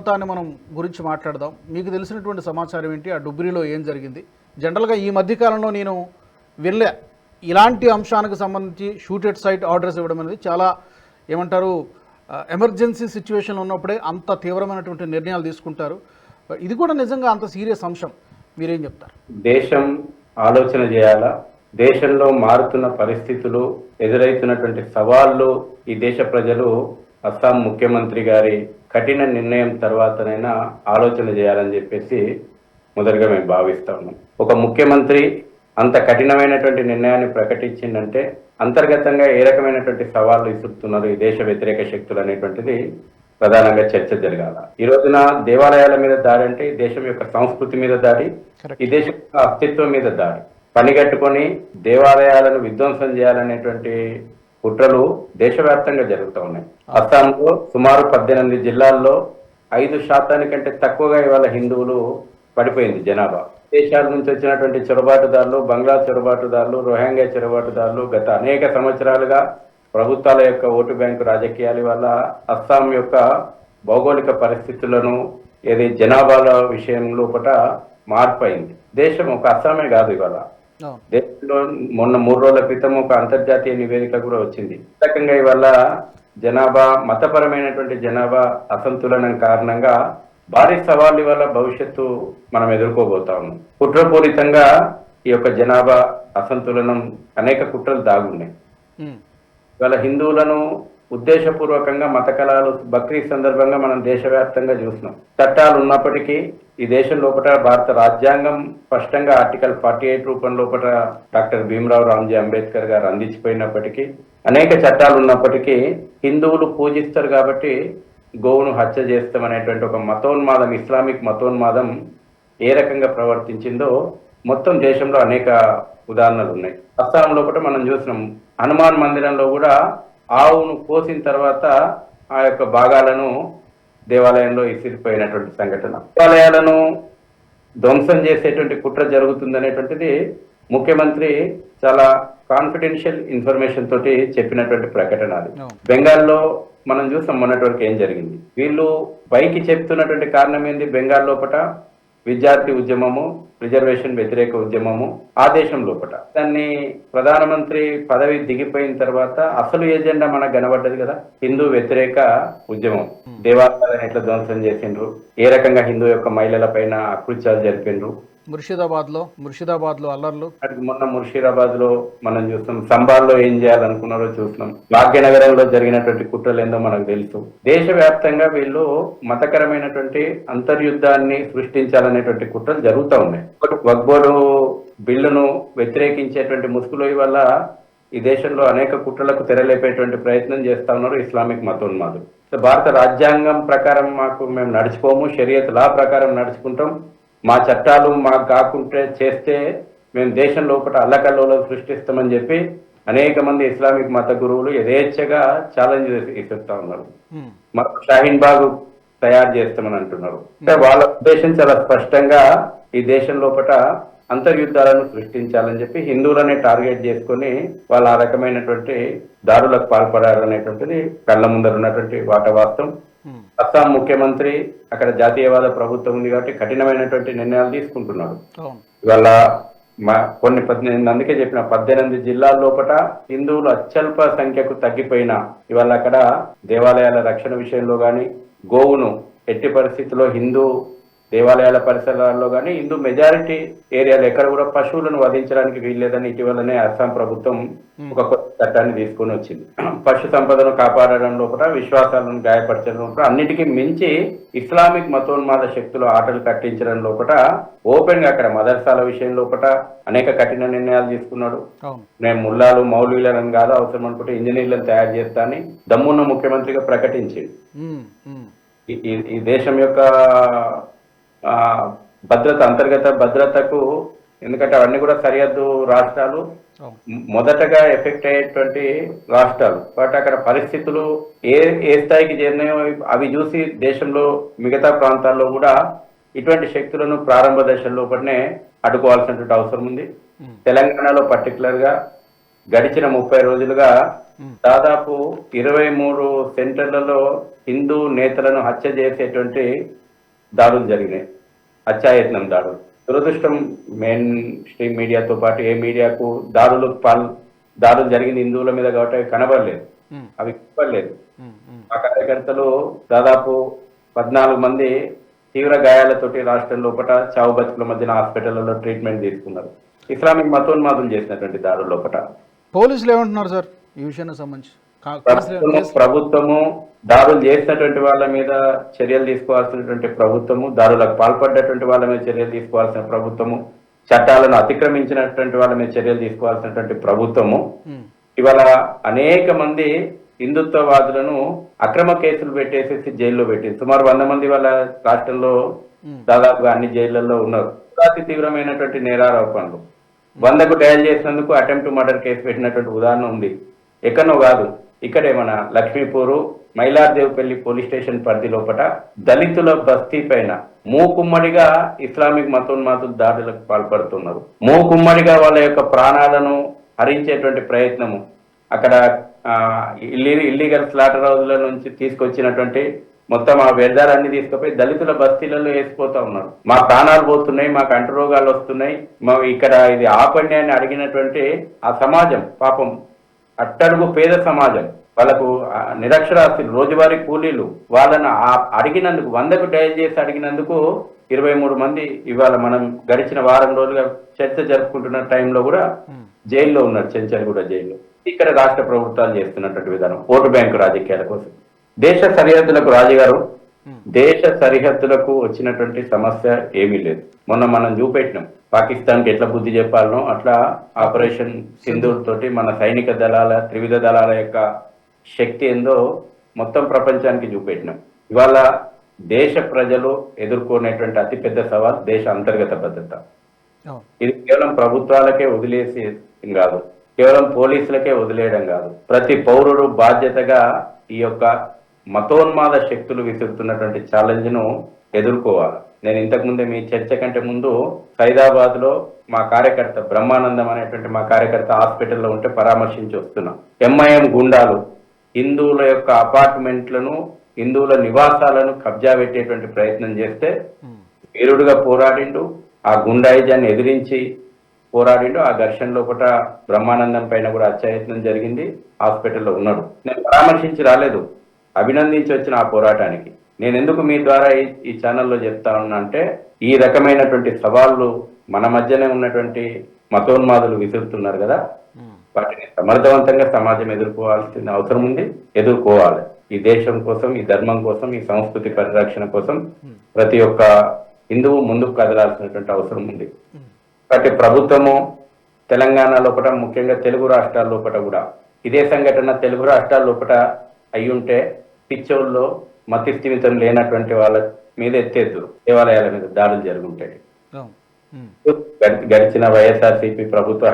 మొత్తాన్ని మనం గురించి మాట్లాడదాం. మీకు తెలిసినటువంటి సమాచారం ఏంటి? ఆ డుబ్రీలో ఏం జరిగింది? జనరల్గా ఈ మధ్యకాలంలో నేను వెళ్ళే ఇలాంటి అంశానికి సంబంధించి షూటెడ్ సైట్ ఆర్డర్స్ ఇవ్వడం అనేది చాలా ఏమంటారు ఎమర్జెన్సీ సిచ్యువేషన్లో ఉన్నప్పుడే అంత తీవ్రమైనటువంటి నిర్ణయాలు తీసుకుంటారు. ఇది కూడా నిజంగా అంత సీరియస్ అంశం. మీరేం చెప్తారు? దేశం ఆలోచన చేయాలా? దేశంలో మారుతున్న పరిస్థితులు ఎదురవుతున్నటువంటి సవాళ్ళు ఈ దేశ ప్రజలు అస్సాం ముఖ్యమంత్రి గారి కఠిన నిర్ణయం తర్వాతనైనా ఆలోచన చేయాలని చెప్పేసి మొదటగా మేము భావిస్తా ఉన్నాం. ఒక ముఖ్యమంత్రి అంత కఠినమైనటువంటి నిర్ణయాన్ని ప్రకటించిందంటే అంతర్గతంగా ఏ రకమైనటువంటి సవాళ్ళు ఇస్తున్నారు ఈ దేశ వ్యతిరేక శక్తులు అనేటువంటిది ప్రధానంగా చర్చ జరగాల. ఈ రోజున దేవాలయాల మీద దాడి అంటే దేశం యొక్క సంస్కృతి మీద దాడి ఈ దేశం యొక్క అస్తిత్వం మీద దాడి. పనిగట్టుకొని దేవాలయాలను విధ్వంసం చేయాలనేటువంటి కుట్రలు దేశవ్యాప్తంగా జరుగుతూ ఉన్నాయి. అస్సాంలో సుమారు పద్దెనిమిది జిల్లాల్లో ఐదు శాతానికంటే తక్కువగా ఇవాళ హిందువులు పడిపోయింది జనాభా. దేశాల నుంచి వచ్చినటువంటి చొరబాటుదారులు బంగ్లా చొరబాటుదారులు రోహింగ్యా చొరబాటుదారులు గత అనేక సంవత్సరాలుగా ప్రభుత్వాల యొక్క ఓటు బ్యాంకు రాజకీయాల వల్ల అస్సాం యొక్క భౌగోళిక పరిస్థితులను ఏది జనాభాల విషయం లోపల మార్పు అయింది. దేశం ఒక అస్సామే కాదు ఇవాళ. దేశంలో మొన్న మూడు రోజుల క్రితం ఒక అంతర్జాతీయ నివేదిక కూడా వచ్చింది. రకంగా ఇవాళ జనాభా మతపరమైనటువంటి జనాభా అసంతులనం కారణంగా భారీ సవాళ్ళ వల్ల భవిష్యత్తు మనం ఎదుర్కోబోతా ఉన్నాం. కుట్రపూరితంగా ఈ యొక్క జనాభా అసంతులనం అనేక కుట్రలు దాగున్నాయి. ఉమ్. ఇవాళ హిందువులను ఉద్దేశపూర్వకంగా మత కళాలు బక్రీద్ సందర్భంగా మనం దేశవ్యాప్తంగా చూస్తున్నాం. చట్టాలు ఉన్నప్పటికీ ఈ దేశం లోపల భారత రాజ్యాంగం స్పష్టంగా ఆర్టికల్ ఫార్టీ ఎయిట్ రూపం లోపల డాక్టర్ భీమరావు రామ్జీ అంబేద్కర్ గారు అందించిపోయినప్పటికీ అనేక చట్టాలు ఉన్నప్పటికీ హిందువులు పూజిస్తారు కాబట్టి గోవును హత్య చేస్తామనేటువంటి ఒక మతోన్మాదం ఇస్లామిక్ మతోన్మాదం ఏ రకంగా ప్రవర్తించిందో మొత్తం దేశంలో అనేక ఉదాహరణలు ఉన్నాయి. అస్సాం లోపల మనం చూసినాం హనుమాన్ మందిరంలో కూడా ఆవును కోసిన తర్వాత ఆ యొక్క భాగాలను దేవాలయంలో ఇసిరిపోయినటువంటి సంఘటన. దేవాలయాలను ధ్వంసం చేసేటువంటి కుట్ర జరుగుతుందనేటువంటిది ముఖ్యమంత్రి చాలా కాన్ఫిడెన్షియల్ ఇన్ఫర్మేషన్ తోటి చెప్పినటువంటి ప్రకటన అది. బెంగాల్లో మనం చూసాం మొన్నటి వరకు ఏం జరిగింది. వీళ్ళు పైకి చెప్తున్నటువంటి కారణం ఏంది? బెంగాల్ లోపట విద్యార్థి ఉద్యమము రిజర్వేషన్ వ్యతిరేక ఉద్యమము ఆ దేశం లోపట. దాన్ని ప్రధానమంత్రి పదవి దిగిపోయిన తర్వాత అసలు ఎజెండా మనకు కనబడ్డది కదా? హిందూ వ్యతిరేక ఉద్యమం. దేవాలయాలను ఎట్లా ధ్వంసం చేసిండ్రు? ఏ రకంగా హిందూ యొక్క మహిళల పైన అకృత్యాలు జరిపిండ్రు? ముర్షిదాబాద్లో ముర్షిదాబాద్లో అల్లర్లు. అక్కడికి మొన్న ముర్షిదాబాద్లో మనం చూస్తాం సంబాల్లో ఏం చేయాలనుకున్నారో చూస్తున్నాం. భాగ్యనగరంలో జరిగినటువంటి కుట్రలు ఏందో మనకు తెలుసు. దేశవ్యాప్తంగా వీళ్ళు మతకరమైనటువంటి అంతర్యుద్ధాన్ని సృష్టించాలనేటువంటి కుట్రలు జరుగుతూ ఉన్నాయి. వగ్బోర్డు బిల్లును వ్యతిరేకించేటువంటి ముసుగులో వల్ల ఈ దేశంలో అనేక కుట్రలకు తెరలేపేటువంటి ప్రయత్నం చేస్తా ఉన్నారు ఇస్లామిక్ మతోన్మాదులు. భారత రాజ్యాంగం ప్రకారం మాకు మేము నడుచుకోము షరియత్ లా ప్రకారం నడుచుకుంటాం. మా చట్టాలు మాకు కాకుంటే చేస్తే మేము దేశం లోపల అల్లకల్లోలం సృష్టిస్తామని చెప్పి అనేక మంది ఇస్లామిక్ మత గురువులు యథేచ్ఛగా ఛాలెంజ్ ఇస్తుతా ఉన్నారు. మాకు షాహీన్ బాగ్ తయారు చేస్తామని అంటున్నారు అంటే వాళ్ళ ఉద్దేశం చాలా స్పష్టంగా ఈ దేశం లోపల అంతర్యుద్ధాలను సృష్టించాలని చెప్పి హిందువులనే టార్గెట్ చేసుకొని వాళ్ళు ఆ రకమైనటువంటి దారులకు పాల్పడారు అనేటువంటిది కళ్ళ ముందర ఉన్నటువంటి వాట వాస్తవం. అస్సాం ముఖ్యమంత్రి అక్కడ జాతీయవాద ప్రభుత్వం ఉంది కాబట్టి కఠినమైనటువంటి నిర్ణయాలు తీసుకుంటున్నారు అవును. ఇవాళ మా కొన్ని పద్దెనిమిది అందుకే చెప్పిన పద్దెనిమిది జిల్లాల లోపల హిందువులు అత్యల్ప సంఖ్యకు తగ్గిపోయినా ఇవాళ అక్కడ దేవాలయాల రక్షణ విషయంలో కానీ గోవును ఎట్టి పరిస్థితుల్లో హిందూ దేవాలయాల పరిసరాల్లో కానీ హిందూ మెజారిటీ ఏరియాలో ఎక్కడ కూడా పశువులను వధించడానికి వీల్లేదని ఇటీవలనే అస్సాం ప్రభుత్వం ఒక కొత్త చట్టాన్ని తీసుకొని వచ్చింది. పశు సంపదను కాపాడడం లోపల విశ్వాసాలను గాయపరచడం లోపల అన్నిటికీ మించి ఇస్లామిక్ మతోన్మాద శక్తులు ఆటలు కట్టించడం లోపల ఓపెన్గా అక్కడ మదర్సాల విషయం లోపల అనేక కఠిన నిర్ణయాలు తీసుకున్నాడు. నేను ముల్లాలు మౌలీలను కాదు అవసరం అనుకుంటే ఇంజనీర్లను తయారు చేస్తా అని దమ్మున్న ముఖ్యమంత్రిగా ప్రకటించింది. ఈ- దేశం యొక్క భద్రత అంతర్గత భద్రతకు ఎందుకంటే అవన్నీ కూడా సరిహద్దు రాష్ట్రాలు. మొదటగా ఎఫెక్ట్ అయ్యేటువంటి రాష్ట్రాలు. కాబట్టి అక్కడ పరిస్థితులు ఏ ఏ స్థాయికి చేరినాయో అవి చూసి దేశంలో మిగతా ప్రాంతాల్లో కూడా ఇటువంటి శక్తులను ప్రారంభ దశల్లో పడినే అడ్డుకోవాల్సినటువంటి అవసరం ఉంది. తెలంగాణలో పర్టికులర్గా గడిచిన ముప్పై రోజులుగా దాదాపు ఇరవై మూడు సెంటర్లలో హిందూ నేతలను హత్య చేసేటువంటి దాడులు జరిగినాయి. హత్యాయత్నం దాడులు. దురదృష్టం మెయిన్ స్ట్రీమ్ మీడియాతో పాటు ఏ మీడియాకు దాడులు పాల్ దాడులు జరిగింది హిందువుల మీద కాబట్టి అవి కనబడలేదు. అవి కనబడలేదు. ఉమ్, మా కార్యకర్తలు దాదాపు పద్నాలుగు మంది తీవ్ర గాయాలతోటి రాష్ట్రం లోపల చావు బతుకుల మధ్యన హాస్పిటల్లో ట్రీట్మెంట్ తీసుకున్నారు. ఇస్లామిక్ మతోన్మాదులు చేసినటువంటి దాడుల లోపల. పోలీసులు ఏమంటున్నారు సార్? ఈ విషయానికి సంబంధించి. ప్రభుత్వము దాడులు చేసినటువంటి వాళ్ళ మీద చర్యలు తీసుకోవాల్సినటువంటి ప్రభుత్వము దాడులకు పాల్పడ్డటువంటి వాళ్ళ మీద చర్యలు తీసుకోవాల్సిన ప్రభుత్వము చట్టాలను అతిక్రమించినటువంటి వాళ్ళ మీద చర్యలు తీసుకోవాల్సినటువంటి ప్రభుత్వము. ఇవాళ అనేక మంది హిందుత్వవాదులను అక్రమ కేసులు పెట్టేసేసి జైల్లో పెట్టింది సుమారు వంద మంది వాళ్ళ రాష్ట్రంలో దాదాపుగా అన్ని జైళ్ళలో ఉన్నారు. అతి తీవ్రమైనటువంటి నేరారోపణలు. వందకు డయల్ చేసినందుకు అటెంప్ట్ మర్డర్ కేసు పెట్టినటువంటి ఉదాహరణ ఉంది. ఎక్కడో కాదు. ఇక్కడే మన లక్ష్మీపూరు మైలార్దేవ్పల్లి పోలీస్ స్టేషన్ పరిధి లోపల దళితుల బస్తీ పైన మూకుమ్మడిగా ఇస్లామిక్ మతోన్మాదులు దాడులకు పాల్పడుతున్నారు. మూకుమ్మడిగా వాళ్ళ యొక్క ప్రాణాలను హరించేటువంటి ప్రయత్నము అక్కడ ఇల్లీగల్ స్లాటర్ హౌస్ల నుంచి తీసుకొచ్చినటువంటి మొత్తం ఆ వ్యర్థాలన్నీ తీసుకుపోయి దళితుల బస్తీలలో వేసిపోతా ఉన్నారు. మా ప్రాణాలు పోతున్నాయి మాకు అంటు రోగాలు వస్తున్నాయి మా ఇక్కడ ఇది ఆపండి అని అడిగినటువంటి ఆ సమాజం పాపం అట్టడుగు పేద సమాజం. వాళ్ళకు ఆ, నిరక్షరాస్యులు రోజువారీ కూలీలు వాళ్ళని అడిగినందుకు వందకు డయల్ చేసి అడిగినందుకు ఇరవై మూడు మంది ఇవాళ మనం గడిచిన వారం రోజులుగా చర్చ జరుపుకుంటున్న టైంలో కూడా జైల్లో ఉన్నారు చెంచల్గూడ జైల్లో. ఇక్కడ రాష్ట్ర ప్రభుత్వాలు చేస్తున్నటువంటి విధానం ఓటు బ్యాంకు రాజకీయాల కోసం. దేశ సరిహద్దులకు రాజుగారు దేశ సరిహద్దులకు వచ్చినటువంటి సమస్య ఏమీ లేదు. మొన్న మనం చూపెట్టినాం. పాకిస్తాన్కి ఎట్లా బుద్ధి చెప్పాలనో అట్లా ఆపరేషన్ సింధూర్ తోటి మన సైనిక దళాల త్రివిధ దళాల యొక్క శక్తి ఏందో మొత్తం ప్రపంచానికి చూపెట్టినాం. ఇవాళ దేశ ప్రజలు ఎదుర్కొనేటువంటి అతిపెద్ద సవాల్ దేశ అంతర్గత భద్రత. ఇది కేవలం ప్రభుత్వాలకే వదిలేసి కాదు కేవలం పోలీసులకే వదిలేయడం కాదు. ప్రతి పౌరుడు బాధ్యతగా ఈ యొక్క మతోన్మాద శక్తులు విసురుతున్నటువంటి ఛాలెంజ్ను ఎదుర్కోవాలి. నేను ఇంతకుముందే మీ చర్చ కంటే ముందు సైదాబాద్లో మా కార్యకర్త బ్రహ్మానందం అనేటువంటి మా కార్యకర్త హాస్పిటల్లో ఉంటే పరామర్శించి వస్తున్నాం. ఎంఐఎం గుండాలు హిందువుల యొక్క అపార్ట్మెంట్లను హిందువుల నివాసాలను కబ్జా పెట్టేటువంటి ప్రయత్నం చేస్తే వీరుడుగా పోరాడిండు ఆ గుండాయిజాన్ని ఎదిరించి పోరాడిండు ఆ ఘర్షణలో పూట బ్రహ్మానందం పైన కూడా అత్యాయత్నం జరిగింది హాస్పిటల్లో ఉన్నాడు. నేను పరామర్శించి రాలేదు. అభినందించి వచ్చిన ఆ పోరాటానికి. నేను ఎందుకు మీ ద్వారా ఈ- ఛానల్లో చెప్తా ఉన్నా అంటే ఈ రకమైనటువంటి సవాళ్ళు మన మధ్యనే ఉన్నటువంటి మతోన్మాదులు విసురుతున్నారు కదా. వాటిని సమర్థవంతంగా సమాజం ఎదుర్కోవాల్సిన అవసరం ఉంది ఎదుర్కోవాలి. ఈ దేశం కోసం ఈ ధర్మం కోసం ఈ సంస్కృతి పరిరక్షణ కోసం ప్రతి ఒక్క హిందువు ముందుకు కదలాల్సినటువంటి అవసరం ఉంది. కాబట్టి ప్రభుత్వము తెలంగాణ లోపల ముఖ్యంగా తెలుగు రాష్ట్రాల లోపల కూడా ఇదే సంఘటన తెలుగు రాష్ట్రాల లోపల అయ్యుంటే పిచ్చోళ్ళు మతి స్థిమితం లేనటువంటి వాళ్ళ మీద ఎత్తేద్దు దేవాలయాల మీద దాడులు జరుగుంటాయి గడిచిన వైఎస్ఆర్సీపీ ప్రభుత్వ